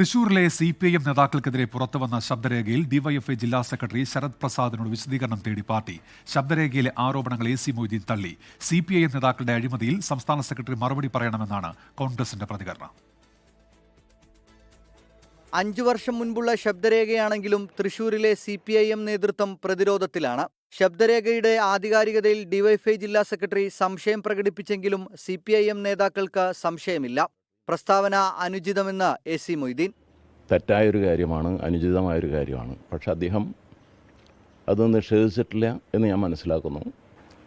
തൃശൂരിലെ C P I M നേതാക്കൾക്കെതിരെ പുറത്തുവന്ന ശബ്ദരേഖയിൽ ഡിവൈഎഫ്ഐ ജില്ലാ സെക്രട്ടറി ശരത് പ്രസാദിനോട് വിശദീകരണം തേടി പാർട്ടി. ശബ്ദരേഖയിലെ ആരോപണങ്ങൾ എ സി മൊയ്തീൻ തള്ളി. സി പി ഐ എം നേതാക്കളുടെ അഴിമതിയിൽ സംസ്ഥാന സെക്രട്ടറി മറുപടി പറയണമെന്നാണ് കോൺഗ്രസിന്റെ പ്രതികരണം. അഞ്ചു വർഷം മുൻപുള്ള ശബ്ദരേഖയാണെങ്കിലും തൃശൂരിലെ സി പി ഐ എം നേതൃത്വം പ്രതിരോധത്തിലാണ്. ശബ്ദരേഖയുടെ ആധികാരികതയിൽ ഡിവൈഫൈ ജില്ലാ സെക്രട്ടറി സംശയം പ്രകടിപ്പിച്ചെങ്കിലും സി പി ഐ എം നേതാക്കൾക്ക് സംശയമില്ല. പ്രസ്താവന അനുചിതമെന്ന് എ സി മൊയ്തീൻ. തെറ്റായൊരു കാര്യമാണ് അനുചിതമായൊരു കാര്യമാണ്. പക്ഷെ അദ്ദേഹം അത് നിഷേധിച്ചിട്ടില്ല എന്ന് ഞാൻ മനസ്സിലാക്കുന്നു.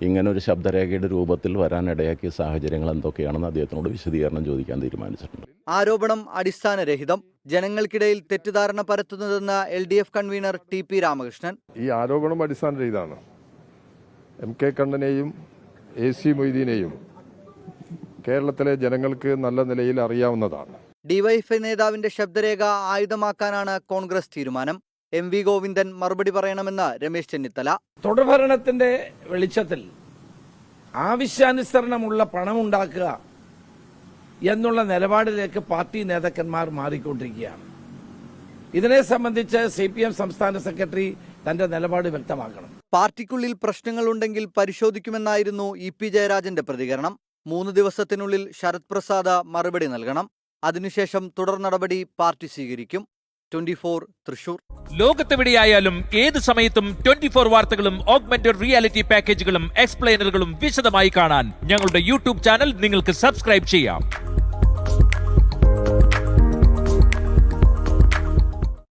ഇങ്ങനെ ഒരു ശബ്ദരേഖയുടെ രൂപത്തിൽ വരാനിടയാക്കിയ സാഹചര്യങ്ങൾ എന്തൊക്കെയാണെന്ന് അദ്ദേഹത്തിനോട് വിശദീകരണം ചോദിക്കാൻ തീരുമാനിച്ചിട്ടുണ്ട്. ആരോപണം അടിസ്ഥാനരഹിതം. ജനങ്ങൾക്കിടയിൽ തെറ്റിദ്ധാരണ പരത്തുന്നതെന്ന് L D F convener T P Ramakrishnan. ഈ ആരോപണം അടിസ്ഥാനരഹിതമാണ്. എം കെ കണ്ണനെയും എ സി മൊയ്തീനെയും കേരളത്തിലെ ജനങ്ങൾക്ക് നല്ല നിലയിൽ അറിയാവുന്നതാണ്. ഡിവൈഎഫ്ഐ നേതാവിന്റെ ശബ്ദരേഖ ആയുധമാക്കാനാണ് കോൺഗ്രസ് തീരുമാനം. എം വി ഗോവിന്ദൻ മറുപടി പറയണമെന്ന് രമേശ് ചെന്നിത്തല. തുടർഭരണത്തിന്റെ വെളിച്ചത്തിൽ ആവശ്യാനുസരണമുള്ള പണമുണ്ടാക്കുക എന്നുള്ള നിലപാടിലേക്ക് പാർട്ടി നേതാക്കന്മാർ മാറിക്കൊണ്ടിരിക്കുകയാണ്. ഇതിനെ സംബന്ധിച്ച് സി പി എം സംസ്ഥാന സെക്രട്ടറി തന്റെ നിലപാട് വ്യക്തമാക്കണം. പാർട്ടിക്കുള്ളിൽ പ്രശ്നങ്ങളുണ്ടെങ്കിൽ പരിശോധിക്കുമെന്നായിരുന്നു ഇ പി ജയരാജന്റെ പ്രതികരണം. മൂന്ന് ദിവസത്തിനുള്ളിൽ ശരത് പ്രസാദ മറുപടി നൽകണം. അതിനുശേഷം തുടർ നടപടി പാർട്ടി സ്വീകരിക്കും. Twenty four Thrissur. ലോകത്തെവിടെയായാലും ഏത് സമയത്തും ട്വന്റി ഫോർ വാർത്തകളും ഓഗ്മെന്റഡ് റിയാലിറ്റി പാക്കേജുകളും എക്സ്പ്ലെയിനറുകളും വിശദമായി കാണാൻ ഞങ്ങളുടെ യൂട്യൂബ് ചാനൽ നിങ്ങൾക്ക് സബ്സ്ക്രൈബ് ചെയ്യാം.